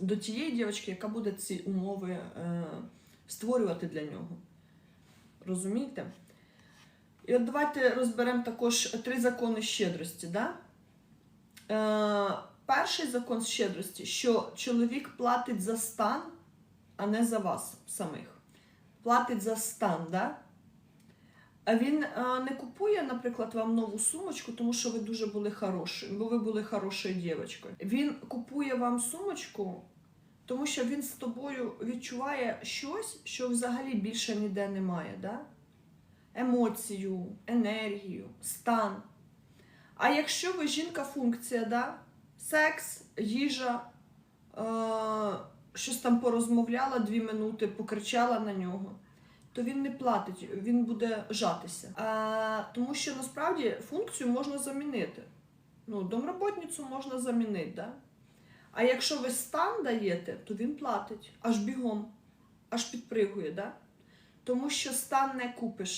до тієї дівчинки, яка буде ці умови е, створювати для нього. Розумієте? І от давайте розберемо також три закони щедрості. Да? Е, перший закон щедрості, що чоловік платить за стан, а не за вас самих. Платить за стан, да? Він е, не купує, наприклад, вам нову сумочку, тому що ви дуже були хороші, бо ви були хорошою дівчинкою. Він купує вам сумочку, тому що він з тобою відчуває щось, що взагалі більше ніде немає. Да? Емоцію, енергію, стан. А якщо ви жінка-функція, да? секс, їжа, е, щось там порозмовляла дві минути, покричала на нього, то він не платить, він буде жатися. А, тому що насправді функцію можна замінити. Ну, домроботницю можна замінити, да? А якщо ви стан даєте, то він платить аж бігом, аж підпригує, да? тому що стан не купиш.